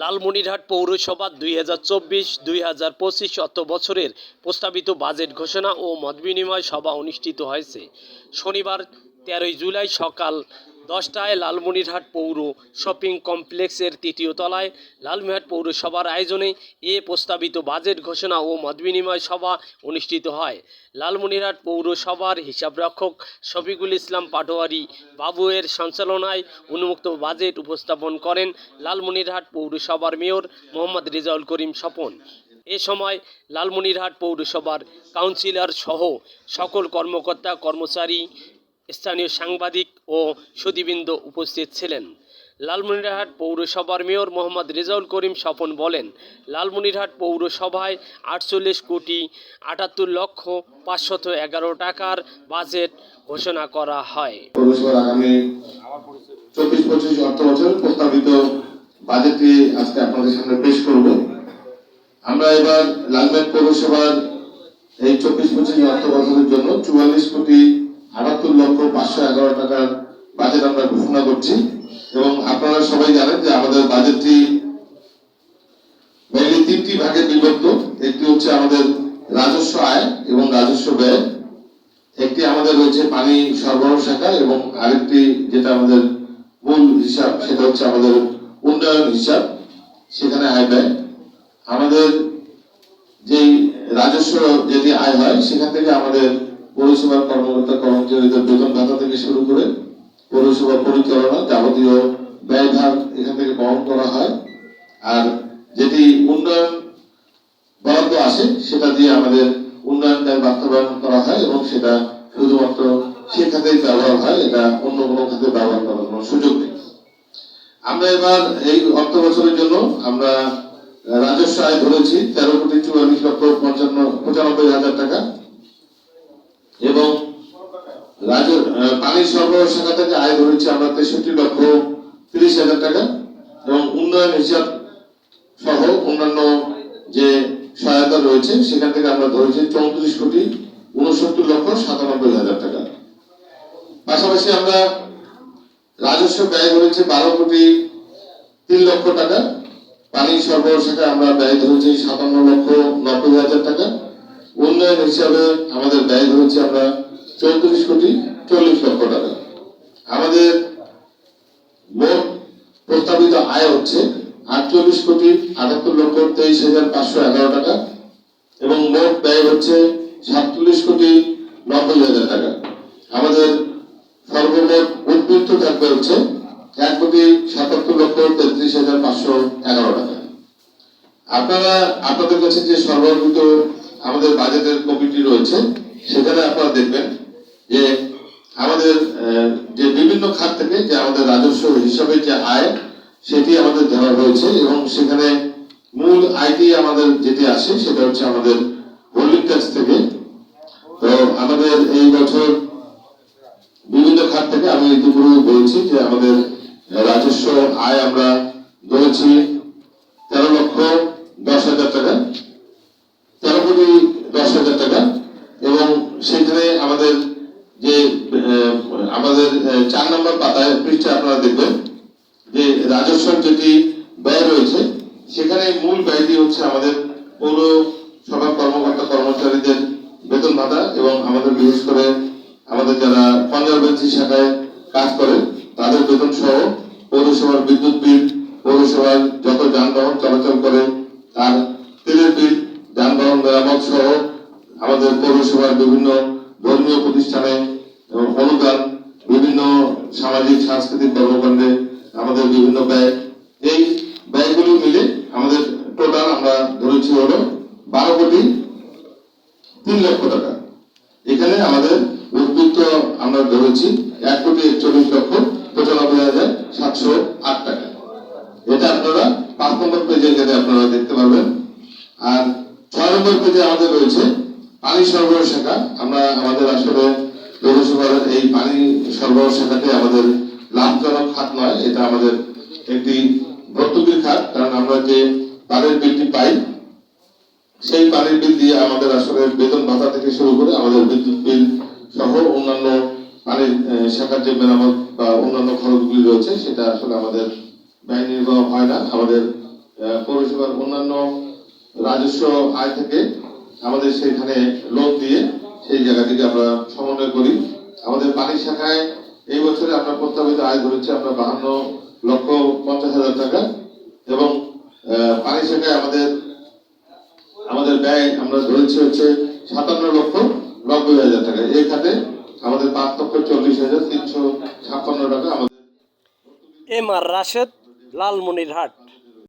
লালমনিরহাট পৌরসভা দুই হাজার চব্বিশ, দুই হাজার পঁচিশ অর্থ বছরের প্রস্তাবিত বাজেট ঘোষণা ও মতবিনিময় সভা অনুষ্ঠিত হয়েছে। শনিবার তেরোই জুলাই সকাল দশটায় লালমনিরহাট পৌর শপিং কমপ্লেক্সের তৃতীয় তলায় লালমিরহাট পৌরসভার আয়োজনে এ প্রস্তাবিত বাজেট ঘোষণা ও মতবিনিময় সভা অনুষ্ঠিত হয়। লালমনিরহাট পৌরসভার হিসাবরক্ষক শফিকুল ইসলাম পাটোয়ারি বাবুয়ের সঞ্চালনায় উন্মুক্ত বাজেট উপস্থাপন করেন লালমনিরহাট পৌরসভার মেয়র মোহাম্মদ রেজাউল করিম স্বপন। এ সময় লালমনিরহাট পৌরসভার কাউন্সিলর সহ সকল কর্মকর্তা, কর্মচারী স্থানীয় সাংবাদিক ও সুদীবৃন্দ উপস্থিত ছিলেন। লালমনিরহাট পৌরসভার মেয়র মোহাম্মদ রেজাউল করিম স্বপন বলেন, লালমনিরহাট পৌরসভায় আটচল্লিশ কোটি আটাত্তর লক্ষ পাঁচশত এগারো টাকার বাজেট ঘোষণা করা হয়। চব্বিশ পঁচিশ অর্থ বছর প্রস্তাবিত বাজেটটি আজকে আপনাদের সামনে পেশ করব। আমরা এবার লালমেট পৌরসভার এই চব্বিশ পঁচিশ অর্থ বছরের জন্য চুয়াল্লিশ কোটি আটাত্তর লক্ষ পাঁচশো এগারো টাকার বাজেট আমরা ঘোষণা করছি। এবং আপনারা সবাই জানেন যে আমাদের বাজেটটি মেনলি তিনটি ভাগে বিভক্ত। একটি হচ্ছে আমাদের রাজস্ব আয় এবং রাজস্ব ব্যয়। একটি আমাদের রয়েছে পানি সরবরাহ শাখা এবং আরেকটি যেটা আমাদের মূল হিসাব, সেটা হচ্ছে আমাদের উন্নয়ন হিসাব, সেখানে আয় ব্যয়। আমাদের যেই রাজস্ব যেটি আয় হয়, সেখান থেকে আমাদের পৌরসভার কর্মকর্তা কর্মচারীদের বেতন ভাতা থেকে শুরু করে পৌরসভা পরিচালনা যাবতীয় ব্যয়ভার এখান থেকে বহন করা হয়। আর যেটি উন্নয়ন বরাদ্দ আসে, সেটা দিয়ে আমাদের উন্নয়ন ব্যয় বাস্তবায়ন করা হয় এবং সেটা শুধুমাত্র সে খাতেই ব্যবহার হয়, এটা অন্য কোনো খাতে ব্যবহার করার কোনো সুযোগ নেই। আমরা এবার এই অর্থ বছরের জন্য আমরা রাজস্ব আয় ধরেছি তেরো কোটি চুয়াল্লিশ লক্ষ পঞ্চান্ন পঁচানব্বই হাজার টাকা এবং রাজ আহ, পানি সরবরাহ শাখা থেকে আয় ধরেছি আমরা তেষট্টি লক্ষ তিরিশ হাজার টাকা এবং উন্নয়ন হিসাব সহ অন্যান্য যে সহায়তা রয়েছে, সেখান থেকে আমরা ধরেছি চৌত্রিশ কোটি উনসত্তর লক্ষ সাতানব্বই হাজার টাকা। পাশাপাশি আমরা রাজস্ব ব্যয় ধরেছি বারো কোটি তিন লক্ষ টাকা। পানি সরবরাহ শাখায় আমরা ব্যয় ধরেছি সাতান্ন লক্ষ নব্বই হাজার টাকা। উন্নয়ন হিসাবে আমাদের ব্যয় ধরেছি আমরা চৌত্রিশ কোটি চল্লিশ লক্ষ আমাদের মোট প্রস্তাবিত আয় হচ্ছে আটচল্লিশ কোটি আটাত্তর লক্ষ তেইশ হাজার পাঁচশো এগারো টাকা এবং মোট ব্যয় হচ্ছে সাতচল্লিশ কোটি নব্বই হাজার টাকা। আমাদের সর্বমোট উদ্বৃত্ত থাকবে হচ্ছে এক কোটি সাতাত্তর লক্ষ তেত্রিশ হাজার পাঁচশো এগারো টাকা। আপনারা, আপনাদের কাছে যে সর্বভূত আমাদের বাজেটের কমিটি রয়েছে, সেখানে আপনারা দেখবেন যে আমাদের যে বিভিন্ন খাত থেকে যে আমাদের রাজস্ব হিসাবে যে আয়, সেটি আমাদের ধরা হয়েছে এবং সেখানে মূল আয়টি আমাদের যেটি আসে সেটা হচ্ছে আমাদের হোল্ডিং ট্যাক্স থেকে। তো আমাদের এই বছর বিভিন্ন খাত থেকে আমি ইতিপূর্বে বলেছি যে আমাদের রাজস্ব আয় আমরা ধরেছি তেরো লক্ষ দশ হাজার টাকা। তেরো কোটি দশ হাজার টাকা এবং সেখানে আমাদের আমাদের চার নম্বর পাতায়, পৃষ্ঠে আপনারা দেখবেন যে রাজস্ব যেটি ব্যয় রয়েছে সেখানে মূল ব্যয়টি হচ্ছে আমাদের পৌর সভা কর্মকর্তা কর্মচারীদের বেতন ভাতা এবং আমাদের বিশেষ করে আমাদের যারা কনজারভেন্সি শাখায় কাজ করে, তাদের বেতন সহ পৌরসভার বিদ্যুৎ বিল, পৌরসভার যত যানবাহন চলাচল করে, তার তেলের বিল, যানবাহন মেরামত সহ আমাদের পৌরসভার বিভিন্ন ধর্মীয় প্রতিষ্ঠানে সামাজিক, সাংস্কৃতিক কর্মকাণ্ডে আমাদের বিভিন্ন ব্যয়। এই ব্যয়গুলো মিলে আমাদের টোটাল আমরা ধরেছি হলো বারো কোটি তিন লক্ষ টাকা। এখানে আমাদের উদ্বৃত্ত আমরা ধরেছি এক কোটি একচল্লিশ লক্ষ পঁচানব্বই হাজার সাতশো আট টাকা। এটা আপনারা পাঁচ নম্বর পেজে গেলে আপনারা দেখতে পারবেন। আর ছয় নম্বর পেজে আমাদের রয়েছে পানি সরবরাহ শাখা। আমরা আমাদের আসলে পৌরসভার এই পানি সরবরাহ শাখাতে আমাদের লাভজনক খাত নয়, এটা আমাদের একটি ভর্তুকির খাত, কারণ আমরা যে পানির বিলটি পাই, সেই পানির বিল দিয়ে আমাদের আসলে বেতন ভাতা থেকে শুরু করে আমাদের বিদ্যুৎ বিল সহ অন্যান্য পানির শাখার যে মেরামত বা অন্যান্য খরচগুলি রয়েছে, সেটা আসলে আমাদের ব্যয় নির্বাহ হয় না। আমাদের পৌরসভার অন্যান্য রাজস্ব আয় থেকে আমাদের সেখানে লোন দিয়ে সেই জায়গা থেকে আমরা সমন্বয় করি। আমাদের পানি শাখায় এই বছরে আমরা প্রস্তাবিত আয় ধরেছি আমরা বাহান্ন লক্ষ পঞ্চাশ হাজার টাকা এবং পানি শাখায় আমাদের আমাদের ব্যয় আমরা ধরেছি হচ্ছে সাতান্ন লক্ষ নব্বই হাজার টাকা। এই খাতে আমাদের পাঁচ লক্ষ চল্লিশ হাজার তিনশো ছাপ্পান্ন টাকা আমাদের এম আর রাশেদ, লালমনিরহাট।